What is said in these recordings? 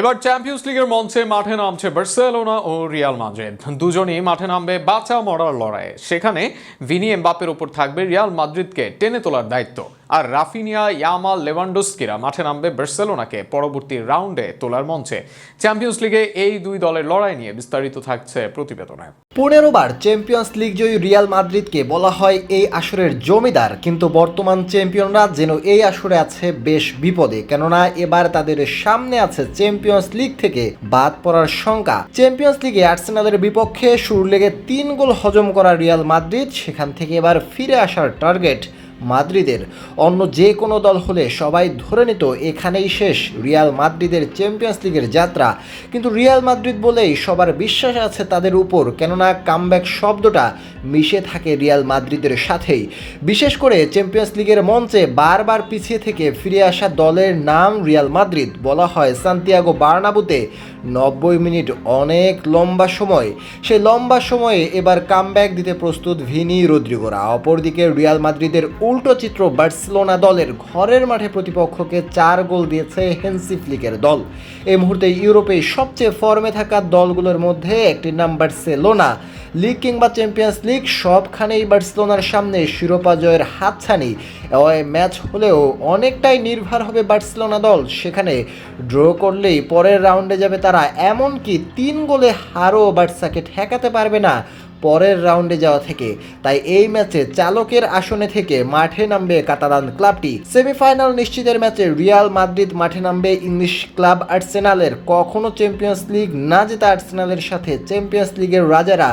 এবার চ্যাম্পিয়ন্স লিগের মঞ্চে মাঠে নামছে বার্সেলোনা ও রিয়াল মাদ্রিদ দুজনই মাঠে নামবে বাঁচা মরার লড়াইয়ে। সেখানে ভিনি এমবাপের ওপর থাকবে রিয়াল মাদ্রিদকে টেনে তোলার দায়িত্ব। আর রাফিনিয়া ইয়ামা লেভানডোস্কিরা মাঠে নামবে বার্সেলোনাকে পরবর্তী রাউন্ডে তোলার মঞ্চে। চ্যাম্পিয়ন্স লিগে এই দুই দলের লড়াই নিয়ে বিস্তারিত থাকছে প্রতিবেদনে। পনেরো বার চ্যাম্পিয়ন্স লিগ জয়ী রিয়াল মাদ্রিদকে বলা হয় এই আসরের জমিদার, কিন্তু বর্তমান চ্যাম্পিয়নরা যেন এই আসরে আছে বেশ বিপদে। কেননা এবার তাদের সামনে আছে চ্যাম্পিয়ন্স লিগ থেকে বাদ পড়ার শঙ্কা। চ্যাম্পিয়ন্স লিগে আর্সেনালের বিপক্ষে শুরুর লেগে তিন গোল হজম করা রিয়াল মাদ্রিদ, সেখান থেকে এবার ফিরে আসার টার্গেট। মাদ্রিদের। অন্য যে কোনো দল হলে সবাই ধরে নিত, এখানেই শেষ। রিয়াল মাদ্রিদের চ্যাম্পিয়ন্স লিগের যাত্রা। কিন্তু রিয়াল মাদ্রিদ বলেই সবার বিশ্বাস আছে তাদের উপর, কেননা কামব্যাক শব্দটা মিশে থাকে রিয়াল মাদ্রিদের সাথেই। বিশেষ করে চ্যাম্পিয়ন্স লিগের মঞ্চে বারবার পিছিয়ে থেকে ফিরে আসা দলের নাম রিয়াল মাদ্রিদ, বলা হয় সান্তিয়াগো বার্নাবুতে। নব্বই মিনিট অনেক লম্বা সময়। সে লম্বা সময়ে এবার কামব্যাক দিতে প্রস্তুত ভিনি রদ্রিগোরা। অপরদিকে রিয়াল মাদ্রিদের উল্টো চিত্র বার্সেলোনা দলের ঘরের মাঠে প্রতিপক্ষকে চার গোল দিয়েছে হেন্সি ফ্লিকের দল। এই মুহূর্তে ইউরোপে সবচেয়ে ফর্মে থাকা দলগুলোর মধ্যে একটি নাম বার্সেলোনা। লিগ কিংবা চ্যাম্পিয়ন্স লিগ সবখানেই বার্সেলোনার সামনে শিরোপা জয়ের হাতছানি। ম্যাচ হলেও অনেকটাই নির্ভর হবে বার্সেলোনা দল। সেখানে ড্র করলেই পরের রাউন্ডে যাবে তারা। এমনকি তিন গোলে হারও বার্সাকে ঠেকাতে পারবে না। পরের রাউন্ডে যাওয়া থেকে। তাই এই ম্যাচে চালকের আসনে থেকে মাঠে নামবে কাতালান ক্লাবটি। সেমিফাইনাল নিশ্চিতের ম্যাচে রিয়াল মাদ্রিদ মাঠে নামবে ইংলিশ ক্লাব আর্সেনালের। কখনো চ্যাম্পিয়ন্স লিগ না জেতা আর্সেনালের সাথে চ্যাম্পিয়ন্স লিগের রাজারা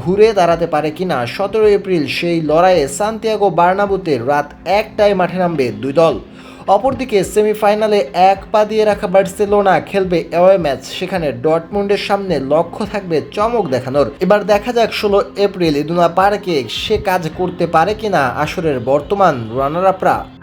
ঘুরে দাঁড়াতে পারে কিনা সতেরো এপ্রিল সেই লড়াইয়ে সান্তিয়াগো বার্নাবুতে রাত একটায় মাঠে নামবে দুই দল। অপরদিকে সেমিফাইনালে এক পা দিয়ে রাখা বার্সেলোনা খেলবে অ্যাওয়ে ম্যাচ। সেখানে ডটমুন্ডের সামনে লক্ষ্য থাকবে চমক দেখানোর। এবার দেখা যাক ষোলো এপ্রিল ইদুনা পার্কে সে কাজ করতে পারে কিনা আসরের বর্তমান রানার আপরা